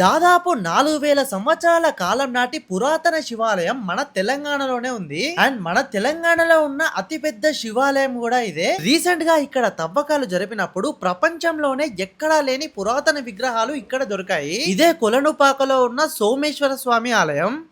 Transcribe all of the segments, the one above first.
దాదాపు నాలుగు వేల సంవత్సరాల కాలం నాటి పురాతన శివాలయం మన తెలంగాణలోనే ఉంది. అండ్ మన తెలంగాణలో ఉన్న అతిపెద్ద శివాలయం కూడా ఇదే. రీసెంట్గా ఇక్కడ తవ్వకాలు జరిపినప్పుడు ప్రపంచంలోనే ఎక్కడా లేని పురాతన విగ్రహాలు ఇక్కడ దొరికాయి. ఇదే కొలనుపాకలో ఉన్న సోమేశ్వర స్వామి ఆలయం.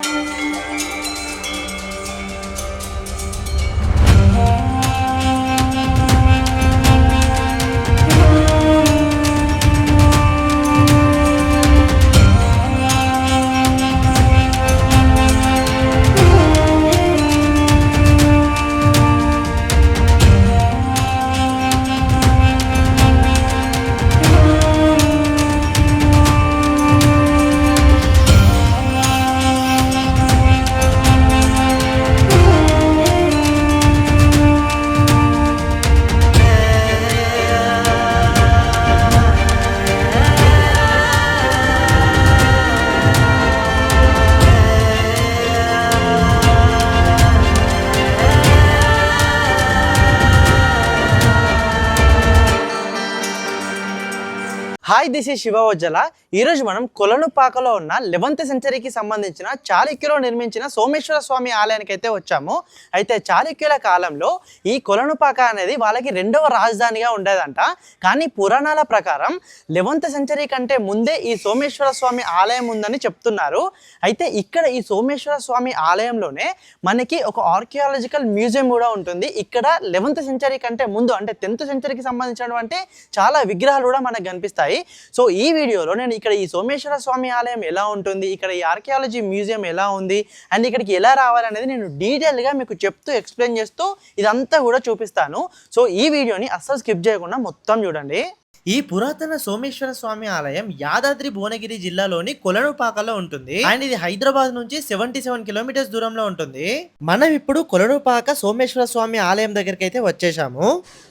హాయ్ దిస్ ఈ శివవజ్జల ఈరోజు మనం కొలనుపాకలో ఉన్న లెవెంత్ సెంచరీకి సంబంధించిన చాళుక్యులో నిర్మించిన సోమేశ్వర స్వామి ఆలయానికి అయితే వచ్చాము. అయితే చాళుక్యుల కాలంలో ఈ కొలనుపాక అనేది వాళ్ళకి రెండవ రాజధానిగా ఉండేదంట. కానీ పురాణాల ప్రకారం లెవెంత్ సెంచరీ కంటే ముందే ఈ సోమేశ్వర స్వామి ఆలయం ఉందని చెప్తున్నారు. అయితే ఇక్కడ ఈ సోమేశ్వర స్వామి ఆలయంలోనే మనకి ఒక ఆర్కియాలజికల్ మ్యూజియం కూడా ఉంటుంది. ఇక్కడ లెవెంత్ సెంచరీ కంటే ముందు అంటే టెన్త్ సెంచరీకి సంబంధించినటువంటి చాలా విగ్రహాలు కూడా మనకు కనిపిస్తాయి. సో ఈ వీడియోలో నేను ఇక్కడ ఈ సోమేశ్వర స్వామి ఆలయం ఎలా ఉంటుంది ఇక్కడ ఈ ఆర్కియాలజీ మ్యూజియం ఎలా ఉంది అండ్ ఇక్కడికి ఎలా రావాలనేది నేను డీటెయిల్గా మీకు చెప్తూ ఎక్స్ప్లెయిన్ చేస్తూ ఇదంతా కూడా చూపిస్తాను. సో ఈ వీడియోని అస్సలు స్కిప్ చేయకుండా మొత్తం చూడండి. ఈ పురాతన సోమేశ్వర స్వామి ఆలయం యాదాద్రి భువనగిరి జిల్లాలోని కొలనుపాకలో ఉంటుంది. అండ్ ఇది హైదరాబాద్ నుంచి సెవెంటీ సెవెన్ కిలోమీటర్స్ దూరంలో ఉంటుంది. మనం ఇప్పుడు కొలనుపాక సోమేశ్వర స్వామి ఆలయం దగ్గరికి అయితే వచ్చేసాము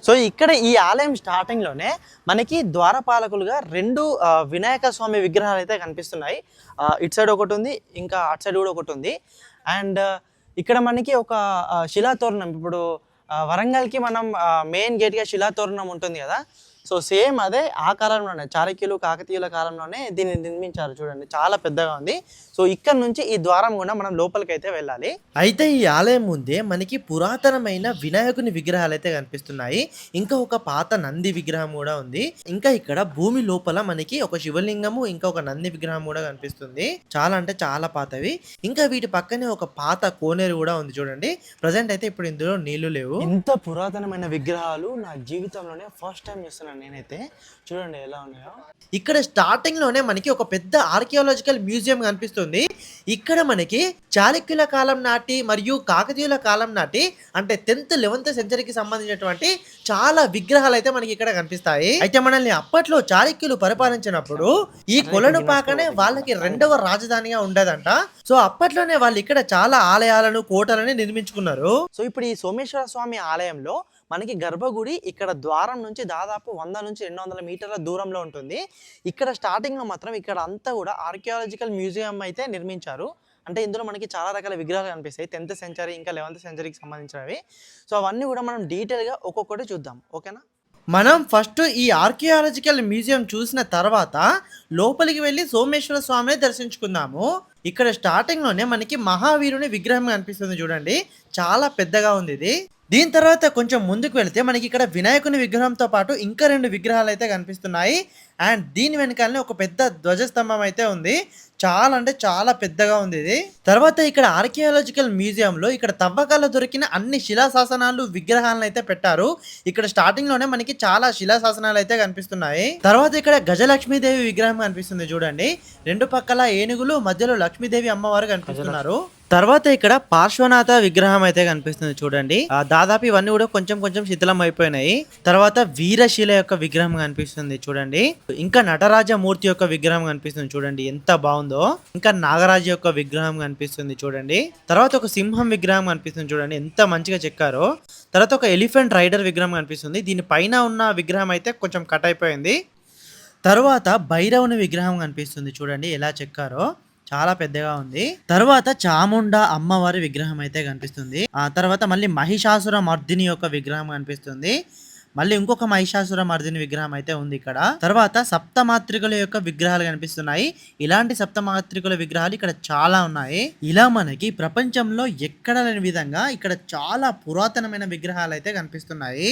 సో ఇక్కడ ఈ ఆలయం స్టార్టింగ్లోనే మనకి ద్వారపాలకులుగా రెండు వినాయక స్వామి విగ్రహాలు అయితే కనిపిస్తున్నాయి. ఇటు సైడ్ ఒకటి ఉంది ఇంకా అటు సైడ్ కూడా ఒకటి ఉంది. అండ్ ఇక్కడ మనకి ఒక శిలాతోరణం. ఇప్పుడు వరంగల్కి మనం మెయిన్ గేట్గా శిలాతోరణం ఉంటుంది కదా. సో సేమ్ అదే ఆ కాలంలోనే చాళుక్యులు కాకతీయుల కాలంలోనే దీన్ని నిర్మించారు చూడండి. చాలా పెద్దగా ఉంది. సో ఇక్కడ నుంచి ఈ ద్వారం కూడా మనం లోపలికి అయితే వెళ్ళాలి. అయితే ఈ ఆలయం ముందే మనకి పురాతనమైన వినాయకుని విగ్రహాలు అయితే కనిపిస్తున్నాయి. ఇంకా ఒక పాత నంది విగ్రహం కూడా ఉంది. ఇంకా ఇక్కడ భూమి లోపల మనకి ఒక శివలింగము ఇంకా ఒక నంది విగ్రహం కూడా కనిపిస్తుంది. చాలా అంటే చాలా పాతవి. ఇంకా వీటి పక్కనే ఒక పాత కోనేరు కూడా ఉంది చూడండి. ప్రజెంట్ అయితే ఇప్పుడు ఇందులో నీళ్ళు లేవు. ఇంత పురాతనమైన విగ్రహాలు నా జీవితంలోనే ఫస్ట్ టైం చూస్తున్నాను. నేనైతే. చూడండి ఎలా ఉన్నాయో. ఇక్కడ స్టార్టింగ్లోనే మనకి ఒక పెద్ద ఆర్కియాలజికల్ మ్యూజియం కనిపిస్తుంది. ఇక్కడ మనకి చాళుక్యుల కాలం నాటి మరియు కాకతీయుల కాలం నాటి అంటే టెన్త్ లెవెన్త్ సెంచరీకి సంబంధించినటువంటి చాలా విగ్రహాలు అయితే మనకి ఇక్కడ కనిపిస్తాయి. అయితే మనల్ని అప్పట్లో చాళుక్యులు పరిపాలించినప్పుడు ఈ కొలనుపాకనే వాళ్ళకి రెండవ రాజధానిగా ఉండేదంట. సో అప్పట్లోనే వాళ్ళు ఇక్కడ చాలా ఆలయాలను కోటలని నిర్మించుకున్నారు. సో ఇప్పుడు ఈ సోమేశ్వర స్వామి ఆలయంలో మనకి గర్భగుడి ఇక్కడ ద్వారం నుంచి దాదాపు వంద నుంచి రెండు వందల మీటర్ల దూరంలో ఉంటుంది. ఇక్కడ స్టార్టింగ్లో మాత్రం ఇక్కడ అంతా కూడా ఆర్కియాలజికల్ మ్యూజియం అయితే నిర్మించారు. అంటే ఇందులో మనకి చాలా రకాల విగ్రహాలు కనిపిస్తాయి. టెన్త్ సెంచరీ ఇంకా లెవెన్త్ సెంచరీకి సంబంధించినవి. సో అవన్నీ కూడా మనం డీటెయిల్గా ఒక్కొక్కటి చూద్దాం. ఓకేనా? మనం ఫస్ట్ ఈ ఆర్కియాలజికల్ మ్యూజియం చూసిన తర్వాత లోపలికి వెళ్ళి సోమేశ్వర స్వామిని దర్శించుకుందాము. ఇక్కడ స్టార్టింగ్లోనే మనకి మహావీరుని విగ్రహం కనిపిస్తుంది చూడండి. చాలా పెద్దగా ఉంది ఇది. దీని తర్వాత కొంచెం ముందుకు వెళితే మనకి ఇక్కడ వినాయకుని విగ్రహంతో పాటు ఇంకా రెండు విగ్రహాలు అయితే కనిపిస్తున్నాయి. అండ్ దీని వెనకాలనే ఒక పెద్ద ధ్వజస్తంభం అయితే ఉంది. చాలా అంటే చాలా పెద్దగా ఉంది ఇది. తర్వాత ఇక్కడ ఆర్కియాలజికల్ మ్యూజియం లో ఇక్కడ తవ్వకాల్లో దొరికిన అన్ని శిలాశాసనాలు విగ్రహాలను అయితే పెట్టారు. ఇక్కడ స్టార్టింగ్లోనే మనకి చాలా శిలాశాసనాలు అయితే కనిపిస్తున్నాయి. తర్వాత ఇక్కడ గజలక్ష్మీదేవి విగ్రహం కనిపిస్తుంది చూడండి. రెండు పక్కల ఏనుగులు మధ్యలో లక్ష్మీదేవి అమ్మవారు కనిపిస్తున్నారు. తర్వాత ఇక్కడ పార్శ్వనాథ విగ్రహం అయితే కనిపిస్తుంది చూడండి. ఆ, దాదాపు ఇవన్నీ కూడా కొంచెం కొంచెం శిథిలం అయిపోయినాయి. తర్వాత వీరశీల యొక్క విగ్రహం కనిపిస్తుంది చూడండి. ఇంకా నటరాజ మూర్తి యొక్క విగ్రహం కనిపిస్తుంది చూడండి. ఎంత బాగుందో. ఇంకా నాగరాజు యొక్క విగ్రహం కనిపిస్తుంది చూడండి. తర్వాత ఒక సింహం విగ్రహం కనిపిస్తుంది చూడండి. ఎంత మంచిగా చెక్కారో. తర్వాత ఒక ఎలిఫెంట్ రైడర్ విగ్రహం కనిపిస్తుంది. దీని పైన ఉన్న విగ్రహం అయితే కొంచెం కట్ అయిపోయింది. తర్వాత భైరవుని విగ్రహం కనిపిస్తుంది చూడండి. ఎలా చెక్కారో. చాలా పెద్దగా ఉంది. తర్వాత చాముండ అమ్మవారి విగ్రహం అయితే కనిపిస్తుంది. ఆ తర్వాత మళ్ళీ మహిషాసుర మర్దిని యొక్క విగ్రహం కనిపిస్తుంది. మళ్ళీ ఇంకొక మహిషాసుర మర్దిని విగ్రహం అయితే ఉంది ఇక్కడ. తర్వాత సప్తమాత్రికల యొక్క విగ్రహాలు కనిపిస్తున్నాయి. ఇలాంటి సప్తమాత్రికల విగ్రహాలు ఇక్కడ చాలా ఉన్నాయి. ఇలా మనకి ప్రపంచంలో ఎక్కడ లేని విధంగా ఇక్కడ చాలా పురాతనమైన విగ్రహాలు అయితే కనిపిస్తున్నాయి.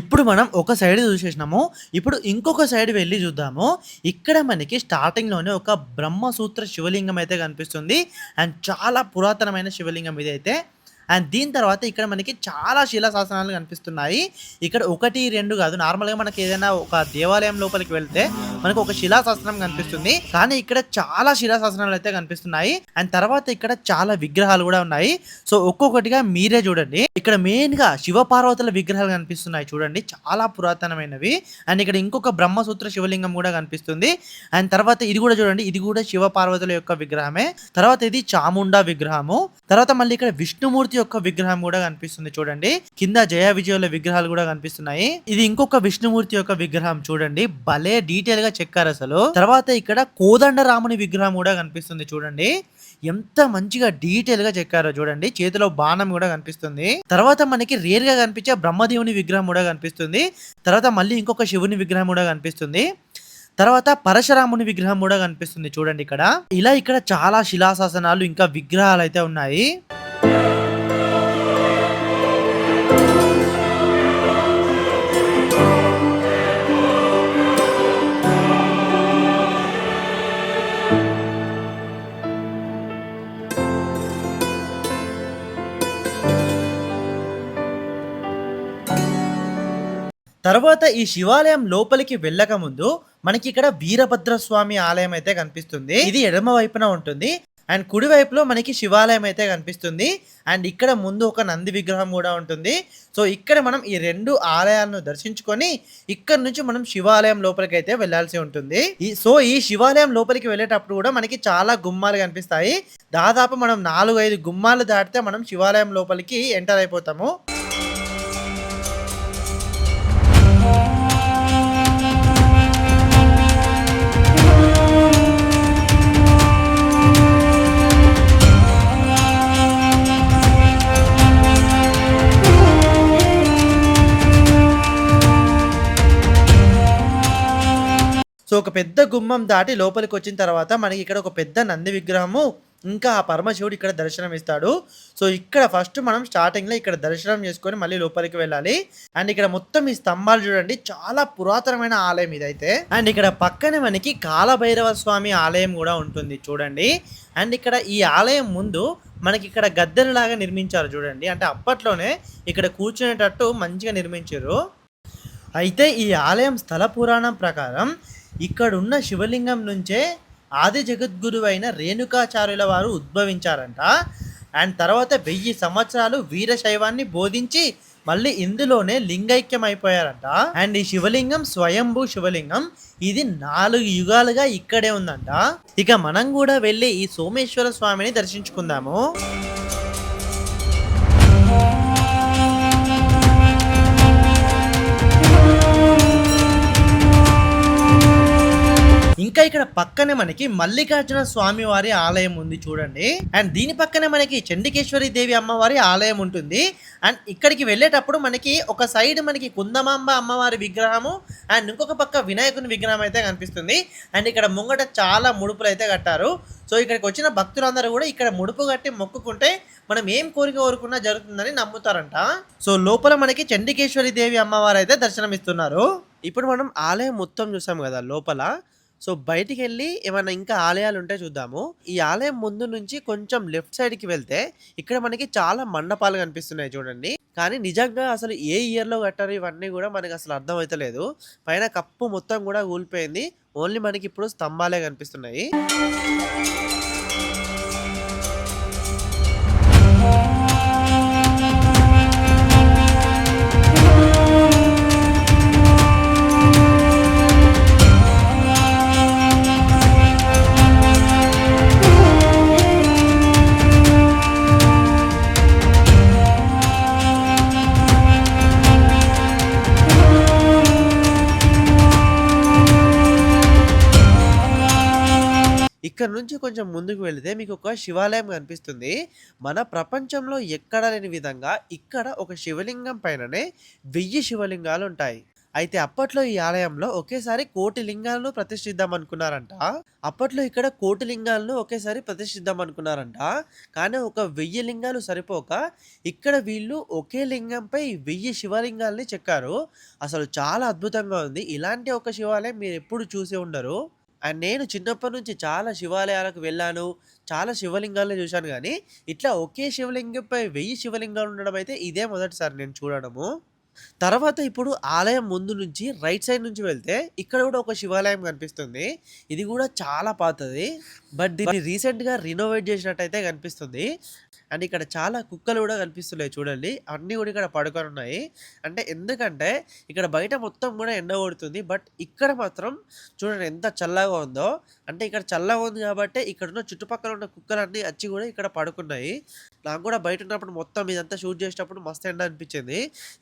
ఇప్పుడు మనం ఒక సైడ్ చూసేసినాము. ఇప్పుడు ఇంకొక సైడ్ వెళ్ళి చూద్దాము. ఇక్కడ మనకి స్టార్టింగ్లోనే ఒక బ్రహ్మసూత్ర శివలింగం అయితే కనిపిస్తుంది. అండ్ చాలా పురాతనమైన శివలింగం ఇది అయితే అండ్ దీని తర్వాత ఇక్కడ మనకి చాలా శిలాశాసనాలు కనిపిస్తున్నాయి. ఇక్కడ ఒకటి రెండు కాదు నార్మల్గా మనకి ఏదైనా ఒక దేవాలయం లోపలికి వెళ్తే మనకు ఒక శిలాశాసనం కనిపిస్తుంది. కానీ ఇక్కడ చాలా శిలాశాసనాలు అయితే కనిపిస్తున్నాయి. అండ్ తర్వాత ఇక్కడ చాలా విగ్రహాలు కూడా ఉన్నాయి. సో ఒక్కొక్కటిగా మీరే చూడండి. ఇక్కడ మెయిన్గా శివపార్వతుల విగ్రహాలు కనిపిస్తున్నాయి చూడండి. చాలా పురాతనమైనవి. అండ్ ఇక్కడ ఇంకొక బ్రహ్మసూత్ర శివలింగం కూడా కనిపిస్తుంది. అండ్ తర్వాత ఇది కూడా చూడండి. ఇది కూడా శివపార్వతుల యొక్క విగ్రహమే. తర్వాత ఇది చాముండా విగ్రహము. తర్వాత మళ్ళీ ఇక్కడ విష్ణుమూర్తి యొక్క విగ్రహం కూడా కనిపిస్తుంది చూడండి. కింద జయ విజయుల విగ్రహాలు కూడా కనిపిస్తున్నాయి. ఇది ఇంకొక విష్ణుమూర్తి యొక్క విగ్రహం చూడండి. భలే డీటెయిల్గా చెక్కారు అసలు. తర్వాత ఇక్కడ కోదండ రాముని విగ్రహం కూడా కనిపిస్తుంది చూడండి. ఎంత మంచిగా డీటెయిల్గా చెక్కారో చూడండి. చేతిలో బాణం కూడా కనిపిస్తుంది. తర్వాత మనకి రేర్గా కనిపించే బ్రహ్మదేవుని విగ్రహం కూడా కనిపిస్తుంది. తర్వాత మళ్ళీ ఇంకొక శివుని విగ్రహం కూడా కనిపిస్తుంది. తర్వాత పరశురాముని విగ్రహం కూడా కనిపిస్తుంది చూడండి ఇక్కడ. ఇలా ఇక్కడ చాలా శిలాశాసనాలు ఇంకా విగ్రహాలు అయితే ఉన్నాయి. తర్వాత ఈ శివాలయం లోపలికి వెళ్ళక ముందు మనకి ఇక్కడ వీరభద్ర స్వామి ఆలయం అయితే కనిపిస్తుంది. ఇది ఎడమ వైపున ఉంటుంది. అండ్ కుడి వైపులో మనకి శివాలయం అయితే కనిపిస్తుంది. అండ్ ఇక్కడ ముందు ఒక నంది విగ్రహం కూడా ఉంటుంది. సో ఇక్కడ మనం ఈ రెండు ఆలయాలను దర్శించుకొని ఇక్కడ నుంచి మనం శివాలయం లోపలికి అయితే వెళ్ళాల్సి ఉంటుంది. ఈ సో ఈ శివాలయం లోపలికి వెళ్ళేటప్పుడు కూడా మనకి చాలా గుమ్మాలు కనిపిస్తాయి. దాదాపు మనం నాలుగు ఐదు గుమ్మాలు దాటితే మనం శివాలయం లోపలికి ఎంటర్ అయిపోతాము. సో ఒక పెద్ద గుమ్మం దాటి లోపలికి వచ్చిన తర్వాత మనకి ఇక్కడ ఒక పెద్ద నంది విగ్రహము ఇంకా ఆ పరమశివుడు ఇక్కడ దర్శనం ఇస్తాడు. సో ఇక్కడ ఫస్ట్ మనం స్టార్టింగ్లో ఇక్కడ దర్శనం చేసుకొని మళ్ళీ లోపలికి వెళ్ళాలి. అండ్ ఇక్కడ మొత్తం ఈ స్తంభాలు చూడండి చాలా పురాతనమైన ఆలయం ఇదైతే. అండ్ ఇక్కడ పక్కనే మనకి కాలభైరవ స్వామి ఆలయం కూడా ఉంటుంది చూడండి. అండ్ ఇక్కడ ఈ ఆలయం ముందు మనకి ఇక్కడ గద్దెలలాగా నిర్మించారు చూడండి. అంటే అప్పట్లోనే ఇక్కడ కూర్చునేటట్టు మంచిగా నిర్మించారు. అయితే ఈ ఆలయం స్థల పురాణం ప్రకారం ఇక్కడున్న శివలింగం నుంచే ఆది జగద్గురు అయిన రేణుకాచార్యుల వారు ఉద్భవించారంట. అండ్ తర్వాత వెయ్యి సంవత్సరాలు వీరశైవాన్ని బోధించి మళ్ళీ ఇందులోనే లింగైక్యం అయిపోయారంట అండ్ ఈ శివలింగం స్వయంభూ శివలింగం. ఇది నాలుగు యుగాలుగా ఇక్కడే ఉందంట. ఇక మనం కూడా వెళ్ళి ఈ సోమేశ్వర స్వామిని దర్శించుకుందాము. ఇంకా ఇక్కడ పక్కనే మనకి మల్లికార్జున స్వామి వారి ఆలయం ఉంది చూడండి. అండ్ దీని పక్కనే మనకి చండికేశ్వరి దేవి అమ్మవారి ఆలయం ఉంటుంది. అండ్ ఇక్కడికి వెళ్ళేటప్పుడు మనకి ఒక సైడ్ మనకి కుందమాంబ అమ్మవారి విగ్రహము అండ్ ఇంకొక పక్క వినాయకుని విగ్రహం అయితే కనిపిస్తుంది. అండ్ ఇక్కడ ముంగట చాలా ముడుపులు అయితే కట్టారు. సో ఇక్కడికి వచ్చిన భక్తులందరూ కూడా ఇక్కడ ముడుపు కట్టి మొక్కుకుంటే మనం ఏం కోరిక కోరుకున్నా జరుగుతుందని నమ్ముతారంట. సో లోపల మనకి చండికేశ్వరి దేవి అమ్మవారు అయితే దర్శనమిస్తున్నారు. ఇప్పుడు మనం ఆలయం మొత్తం చూసాం కదా లోపల. సో బయటికి వెళ్ళి ఏమైనా ఇంకా ఆలయాలు ఉంటే చూద్దాము. ఈ ఆలయం ముందు నుంచి కొంచెం లెఫ్ట్ సైడ్కి వెళ్తే ఇక్కడ మనకి చాలా మండపాలు కనిపిస్తున్నాయి చూడండి. కానీ నిజంగా అసలు ఏ ఇయర్లో కట్టారు ఇవన్నీ కూడా మనకి అసలు అర్థం అవుతలేదు పైన కప్పు మొత్తం కూడా కూలిపోయింది ఓన్లీ మనకి ఇప్పుడు స్తంభాలే కనిపిస్తున్నాయి. ఇక్కడ నుంచి కొంచెం ముందుకు వెళితే మీకు ఒక శివాలయం కనిపిస్తుంది. మన ప్రపంచంలో ఎక్కడ లేని విధంగా ఇక్కడ ఒక శివలింగం పైననే వెయ్యి శివలింగాలు ఉంటాయి. అయితే అప్పట్లో ఈ ఆలయంలో ఒకేసారి కోటి లింగాలను ప్రతిష్ఠిద్దాం అనుకున్నారంట. అప్పట్లో ఇక్కడ కోటి లింగాలను ఒకేసారి ప్రతిష్ఠిద్దాం అనుకున్నారంట. కానీ ఒక వెయ్యి లింగాలు సరిపోక ఇక్కడ వీళ్ళు ఒకే లింగంపై వెయ్యి శివలింగాల్ని చెక్కారు. అసలు చాలా అద్భుతంగా ఉంది. ఇలాంటి ఒక శివాలయం మీరు ఎప్పుడు చూసి ఉండరు. అండ్ నేను చిన్నప్పటి నుంచి చాలా శివాలయాలకు వెళ్ళాను. చాలా శివలింగాలను చూశాను కానీ ఇట్లా ఒకే శివలింగంపై వెయ్యి శివలింగాలు ఉండడం అయితే ఇదే మొదటిసారి నేను చూడడము. తర్వాత ఇప్పుడు ఆలయం ముందు నుంచి రైట్ సైడ్ నుంచి వెళ్తే ఇక్కడ కూడా ఒక శివాలయం కనిపిస్తుంది. ఇది కూడా చాలా పాతది. బట్ దీన్ని రీసెంట్గా రినోవేట్ చేసినట్టయితే కనిపిస్తుంది. అండ్ ఇక్కడ చాలా కుక్కలు కూడా కనిపిస్తున్నాయి చూడండి. అన్నీ కూడా ఇక్కడ పడుకొని ఉన్నాయి. అంటే ఎందుకంటే ఇక్కడ బయట మొత్తం కూడా ఎండ కొడుతుంది. బట్ ఇక్కడ మాత్రం చూడండి ఎంత చల్లగా ఉందో. అంటే ఇక్కడ చల్లగా ఉంది కాబట్టి ఇక్కడ ఉన్న చుట్టుపక్కల ఉన్న కుక్కలన్నీ వచ్చి కూడా ఇక్కడ పడుకున్నాయి. నాకు కూడా బయట ఉన్నప్పుడు మొత్తం ఇదంతా షూట్ చేసేటప్పుడు మస్తు ఎండ అనిపించింది.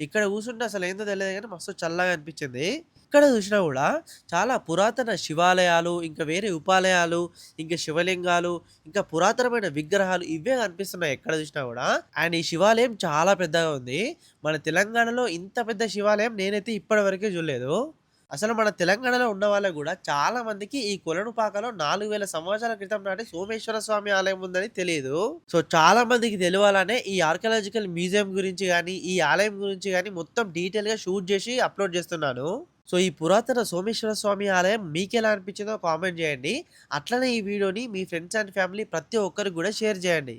ఇక్కడ కూర్చుంటే అసలు ఏందో తెలియదు కానీ మస్తు చల్లగా అనిపించింది. ఎక్కడ చూసినా కూడా చాలా పురాతన శివాలయాలు ఇంకా వేరే ఉపాలయాలు ఇంకా శివలింగాలు ఇంకా పురాతనమైన విగ్రహాలు ఇవే కనిపిస్తున్నాయి ఎక్కడ చూసినా కూడా. అండ్ ఈ శివాలయం చాలా పెద్దగా ఉంది. మన తెలంగాణలో ఇంత పెద్ద శివాలయం నేనైతే ఇప్పటివరకే చూడలేదు. అసలు మన తెలంగాణలో ఉన్న వాళ్ళకు కూడా చాలా మందికి ఈ కొలనుపాకలో నాలుగు వేల సంవత్సరాల క్రితం నాటి సోమేశ్వర స్వామి ఆలయం ఉందని తెలియదు సో చాలా మందికి తెలియాలనే ఈ ఆర్కియాలజికల్ మ్యూజియం గురించి కానీ ఈ ఆలయం గురించి కానీ మొత్తం డీటెయిల్గా షూట్ చేసి అప్లోడ్ చేస్తున్నాను. సో ఈ పురాతన సోమేశ్వర స్వామి ఆలయం మీకు ఎలా అనిపించిందో కామెంట్ చేయండి. అట్లనే ఈ వీడియోని మీ ఫ్రెండ్స్ అండ్ ఫ్యామిలీ ప్రతి ఒక్కరికి కూడా షేర్ చేయండి.